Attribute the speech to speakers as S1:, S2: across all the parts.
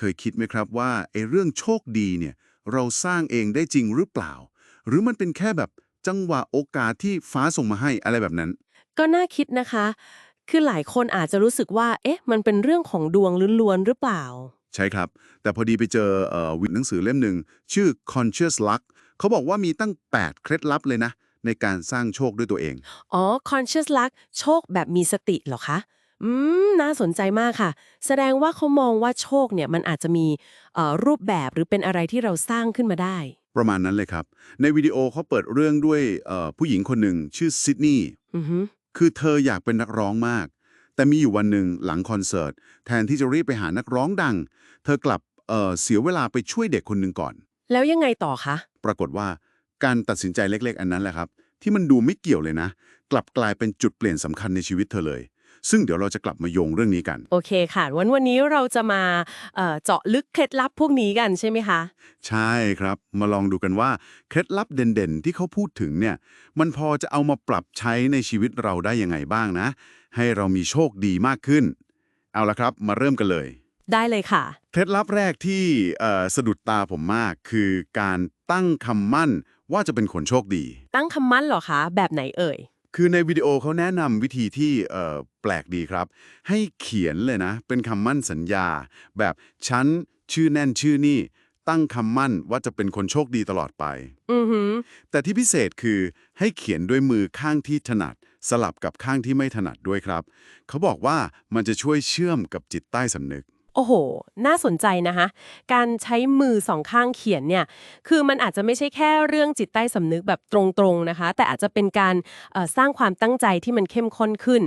S1: เคยคิดไหมครับว่าไอ้เรื่องโชคดีเนี่ยเราสร้างเองได้จริงหรือเปล่า หรือมันเป็นแค่แบบจังหวะโอกาสที่ฟ้าส่งมาให้อะไรแบบนั้น
S2: ก็น่าคิดนะคะ คือหลายคนอาจจะรู้สึกว่า เอ๊ะ มันเป็นเรื่องของดวงล้วนๆหรือเปล่า
S1: ใช่ครับ แต่พอดีไปเจอเอ่อวิหนังสือเล่มหนึ่ง ชื่อ Conscious Luck เขาบอกว่ามีตั้ง 8 เคล็ดลับเลยนะ ในการสร้างโชคด้วยตัวเอง
S2: อ๋อ conscious luck โชคแบบมีสติเหรอคะ อืม น่าสนใจมากค่ะ แสดงว่าเขามองว่าโชคเนี่ยมันอาจจะมีเอ่อรูปแบบหรือเป็นอะไรที่เราสร้างขึ้นมาได้
S1: ประมาณนั้นเลยครับ ในวิดีโอเขาเปิดเรื่องด้วยเอ่อผู้หญิงคนหนึ่งชื่อซิดนีย์
S2: อือฮึ
S1: คือเธออยากเป็นนักร้องมาก แต่มีอยู่วันหนึ่งหลังคอนเสิร์ต แทนที่จะรีบไปหานักร้องดัง เธอกลับเอ่อเสียเวลาไปช่วยเด็กคนหนึ่งก่อน
S2: แล้วยังไงต่อคะ
S1: ปรากฏว่าการตัดสินใจเล็ก ๆ อันนั้นแหละครับ ที่มันดูไม่เกี่ยวเลยนะ กลับกลายเป็นจุดเปลี่ยนสำคัญในชีวิตเธอเลย ซึ่งเดี๋ยวเราจะกลับมาโยงเรื่องนี้กัน
S2: โอเคค่ะ วันวันนี้เราจะมาเอ่อเจาะลึกเคล็ดลับพวกนี้กันใช่ไหมคะ
S1: ใช่ครับ มาลองดูกันว่าเคล็ดลับเด่นๆ ที่เขาพูดถึงเนี่ย มันพอจะเอามาปรับใช้ในชีวิตเราได้ยังไงบ้างนะ ให้เรามีโชคดีมากขึ้น เอาละครับ มาเริ่มกันเลย
S2: ได้เลยค่ะ
S1: เคล็ดลับแรกที่เอ่อสะดุดตาผมมากคือการตั้งคำมั่นว่าจะเป็นคนโชคดี
S2: ตั้งคำมั่นเหรอคะ แบบไหนเอ่ย
S1: คือในวิดีโอเขาแนะนำวิธีที่เอ่อแปลกดีครับ ให้เขียนเลยนะ เป็นคำมั่นสัญญา แบบฉันชื่อแน่นชื่อนี่ ตั้งคำมั่นว่าจะเป็นคนโชคดีตลอดไป
S2: อือหือ
S1: แต่ที่พิเศษคือให้เขียนด้วยมือข้างที่ถนัด สลับกับข้างที่ไม่ถนัดด้วยครับ เขาบอกว่ามันจะช่วยเชื่อมกับจิตใต้สำนึก
S2: โอ้โห น่าสนใจนะคะ การใช้มือสองข้างเขียนเนี่ย คือมันอาจจะไม่ใช่แค่เรื่องจิตใต้สำนึกแบบตรงๆนะคะ แต่อาจจะเป็นการสร้างความตั้งใจที่มันเข้มข้นขึ้น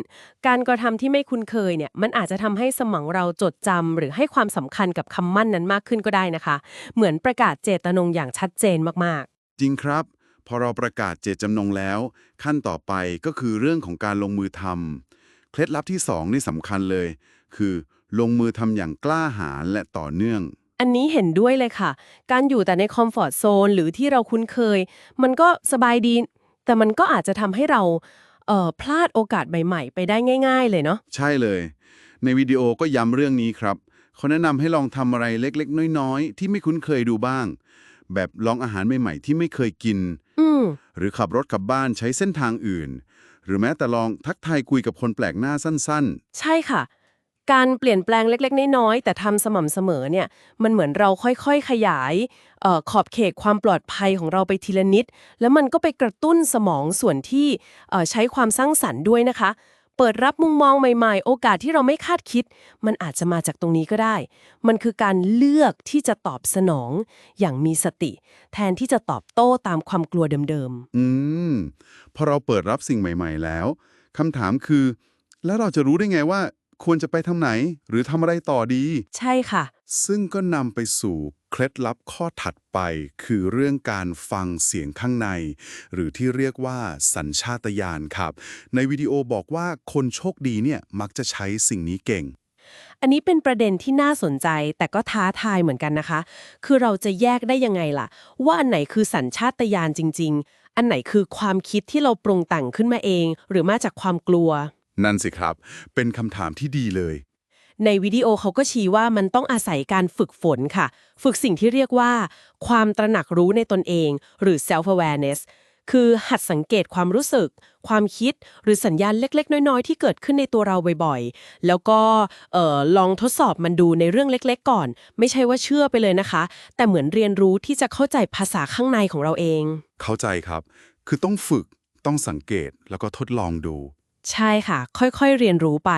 S2: การกระทำที่ไม่คุ้นเคยเนี่ย มันอาจจะทำให้สมองเราจดจำหรือให้ความสำคัญกับคำมั่นนั้นมากขึ้นก็ได้นะคะ เหมือนประกาศเจตนงอย่างชัดเจนมากๆ
S1: จริงครับ พอเราประกาศเจตจำนงแล้ว ขั้นต่อไปก็คือเรื่องของการลงมือทำเคล็ดลับที่สองนี่สำคัญเลย คือ ลงมือทำอย่างกล้าหาญและต่อเนื่อง
S2: ๆอันนี้เห็นด้วยเลยค่ะ การอยู่แต่ในคอมฟอร์ทโซนหรือที่เราคุ้นเคย มันก็สบายดี แต่มันก็อาจจะทำให้เราเอ่อพลาดโอกาสใหม่ ๆ ไปได้ง่าย ๆ เลยเนาะ
S1: ใช่เลย ในวิดีโอก็ย้ำเรื่องนี้ครับเขาแนะนำให้ลองทำอะไรเล็กๆ น้อยๆ ที่ไม่คุ้นเคยดูบ้าง แบบลองอาหารใหม่ๆ ที่ไม่เคยกิน
S2: อืม
S1: หรือขับรถกลับบ้านใช้เส้นทางอื่น หรือแม้แต่ลองทักทายคุยกับคนแปลกหน้าสั้น
S2: ใช่ค่ะ การเปลี่ยนแปลงเล็กๆ น้อยๆแต่ทำสม่ำเสมอเนี่ยมันเหมือนเราค่อยๆ ขยายออขอบเขตความปลอดภัยของเราไปทีละนิด แล้วมันก็ไปกระตุ้นสมองส่วนที่ใช้ความสร้างสรรค์ด้วยนะคะ เปิดรับมุมมองใหม่ๆ โอกาสที่เราไม่คาดคิด มันอาจจะมาจากตรงนี้ก็ได้ มันคือการเลือกที่จะตอบสนองอย่างมีสติ แทนที่จะตอบโต้ตามความกลัวเดิม
S1: ๆอืมพอเราเปิดรับสิ่งใหม่ ๆ แล้วคำถามคือ แล้วเราจะรู้ได้ไงว่า ควรจะไปทางไหน หรือทำอะไรต่อดี
S2: ๆใช่ค่ะ
S1: ซึ่งก็นำไปสู่เคล็ดลับข้อถัดไป คือเรื่องการฟังเสียงข้างใน หรือที่เรียกว่าสัญชาตญาณครับ ในวิดีโอบอกว่าคนโชคดีเนี่ยมักจะใช้สิ่งนี้เก่ง
S2: อันนี้เป็นประเด็นที่น่าสนใจแต่ก็ท้าทายเหมือนกันนะคะ คือเราจะแยกได้ยังไงล่ะ ว่าอันไหนคือสัญชาตญาณจริง ๆ อันไหนคือความคิดที่เราปรุงแต่งขึ้นมาเอง หรือมาจากความกลัว
S1: นั่นสิครับ เป็นคำถามที่ดีเลย
S2: ในวิดีโอเขาก็ชี้ว่ามันต้องอาศัยการฝึกฝนค่ะ ฝึกสิ่งที่เรียกว่า ความตระหนักรู้ในตนเอง หรือ self awareness คือหัดสังเกตความรู้สึก ความคิด หรือสัญญาณเล็ก ๆ น้อย ๆ ที่เกิดขึ้นในตัวเราบ่อยๆ แล้วก็เอ่อลองทดสอบมันดูในเรื่องเล็ก ๆ ก่อน ไม่ใช่ว่าเชื่อไปเลยนะคะ แต่เหมือนเรียนรู้ที่จะเข้าใจภาษาข้างในของเราเอง
S1: เข้าใจครับ คือต้องฝึก ต้องสังเกต แล้วก็ทดลองดู
S2: ใช่ค่ะ ค่อยๆเรียนรู้ไป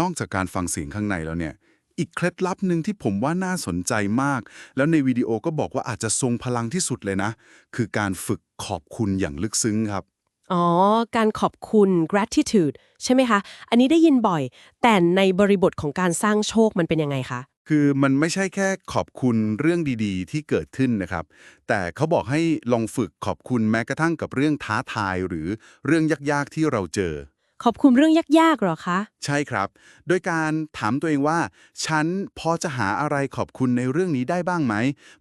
S1: นอกจากการฟังเสียงข้างในแล้วเนี่ย อีกเคล็ดลับหนึ่งที่ผมว่าน่าสนใจมาก แล้วในวิดีโอก็บอกว่าอาจจะทรงพลังที่สุดเลยนะ คือการฝึกขอบคุณอย่างลึกซึ้งครับ
S2: อ๋อ การขอบคุณ gratitude ใช่ไหมคะ อันนี้ได้ยินบ่อย แต่ในบริบทของการสร้างโชคมันเป็นยังไงคะ
S1: คือมันไม่ใช่แค่ขอบคุณเรื่องดีๆ ที่เกิดขึ้นนะครับ แต่เขาบอกให้ลองฝึกขอบคุณแม้กระทั่งกับเรื่องท้าทายหรือเรื่องยากๆที่เราเจอ
S2: ขอบคุณเรื่องยากๆเหรอคะ
S1: ใช่ครับ โดยการถามตัวเองว่า ฉันพอจะหาอะไรขอบคุณในเรื่องนี้ได้บ้างไหม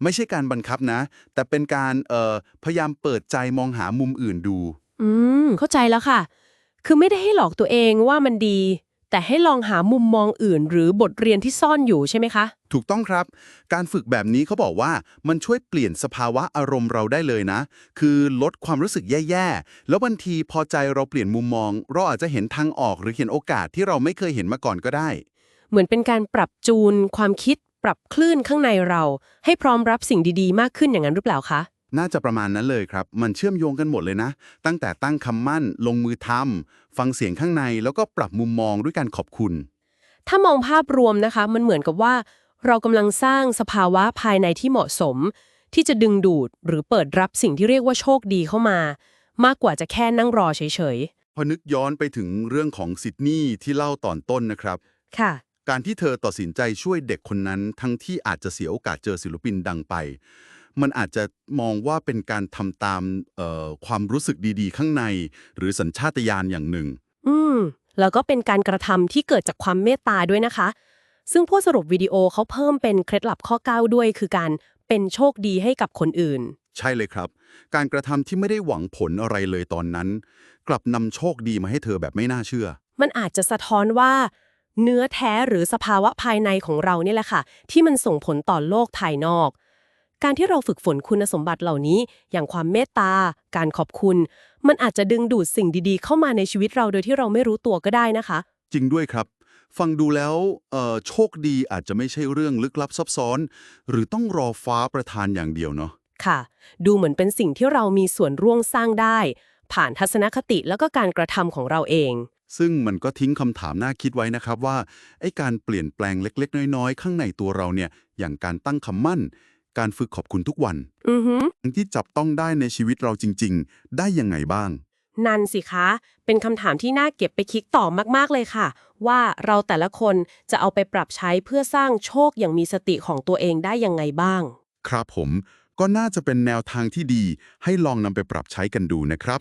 S1: ไม่ใช่การบังคับนะ แต่เป็นการเอ่อพยายามเปิดใจมองหามุมอื่นดู
S2: อืม เข้าใจแล้วค่ะ คือไม่ได้ให้หลอกตัวเองว่ามันดี แต่ให้ลองหามุมมองอื่น หรือบทเรียนที่ซ่อนอยู่ใช่ไหมคะ
S1: ถูกต้องครับ การฝึกแบบนี้เขาบอกว่ามันช่วยเปลี่ยนสภาวะอารมณ์เราได้เลยนะ คือลดความรู้สึกแย่ๆ แล้วบางทีพอใจเราเปลี่ยนมุมมอง เราอาจจะเห็นทางออกหรือเห็นโอกาสที่เราไม่เคยเห็นมาก่อนก็ได้
S2: เหมือนเป็นการปรับจูน ความคิด ปรับคลื่นข้างในเรา ให้พร้อมรับสิ่งดีๆ มากขึ้นอย่างนั้นหรือเปล่าคะ
S1: น่าจะประมาณนั้นเลยครับ มันเชื่อมโยงกันหมดเลยนะ ตั้งแต่ตั้งคำมั่น ลงมือทำฟังเสียงข้างใน แล้วก็ปรับมุมมองด้วยการขอบคุณ
S2: ถ้ามองภาพรวมนะคะ มันเหมือนกับว่า เรากำลังสร้างสภาวะภายในที่เหมาะสม ที่จะดึงดูดหรือเปิดรับสิ่งที่เรียกว่าโชคดีเข้ามา มากกว่าจะแค่นั่งรอเฉย
S1: พอนึกย้อนไปถึงเรื่องของซิดนีย์ที่เล่าตอนต้นนะครับ
S2: ๆค่ะ
S1: การที่เธอตัดสินใจช่วยเด็กคนนั้นทั้งที่อาจจะเสียโอกาสเจอศิลปินดังไป มันอาจจะมองว่าเป็นการทำตามเอ่อความรู้สึกดีๆ ข้างใน หรือสัญชาตญาณอย่างหนึ่ง
S2: อืม แล้วก็เป็นการกระทำที่เกิดจากความเมตตาด้วยนะคะ ซึ่งผู้สรุปวิดีโอเขาเพิ่มเป็นเคล็ดลับข้อ 9 ด้วย คือการเป็นโชคดีให้กับคนอื่น
S1: ใช่เลยครับ การกระทำที่ไม่ได้หวังผลอะไรเลยตอนนั้น กลับนำโชคดีมาให้เธอแบบไม่น่าเชื่อ
S2: มันอาจจะสะท้อนว่าเนื้อแท้หรือสภาวะภายในของเราเนี่ยแหละค่ะ ที่มันส่งผลต่อโลกภายนอก การที่เราฝึกฝนคุณสมบัติเหล่านี้ อย่างความเมตตา การขอบคุณ มันอาจจะดึงดูดสิ่งดีๆ เข้ามาในชีวิตเราโดยที่เราไม่รู้ตัวก็ได้นะคะ
S1: จริงด้วยครับ ฟังดูแล้วเอ่อโชคดีอาจจะไม่ใช่เรื่องลึกลับซับซ้อน หรือต้องรอฟ้าประทานอย่างเดียวเนาะ
S2: ค่ะ ดูเหมือนเป็นสิ่งที่เรามีส่วนร่วมสร้างได้ ผ่านทัศนคติแล้วก็การกระทำของเราเอง
S1: ซึ่งมันก็ทิ้งคำถามน่าคิดไว้นะครับว่าไอ้การเปลี่ยนแปลงเล็ก ๆ น้อยๆ ข้างในตัวเราเนี่ยอย่างการตั้งคำมั่น การฝึกขอบคุณทุกวัน
S2: อือหือ
S1: ที่จับต้องได้ในชีวิตเราจริง ๆ ได้ยังไงบ้าง
S2: นั่นสิคะ เป็นคำถามที่น่าเก็บไปคิดต่อมากๆเลยค่ะ ว่าเราแต่ละคนจะเอาไปปรับใช้เพื่อสร้างโชคอย่างมีสติของตัวเองได้ยังไงบ้าง
S1: ครับผมก็น่าจะเป็นแนวทางที่ดีให้ลองนำไปปรับใช้กันดูนะครับ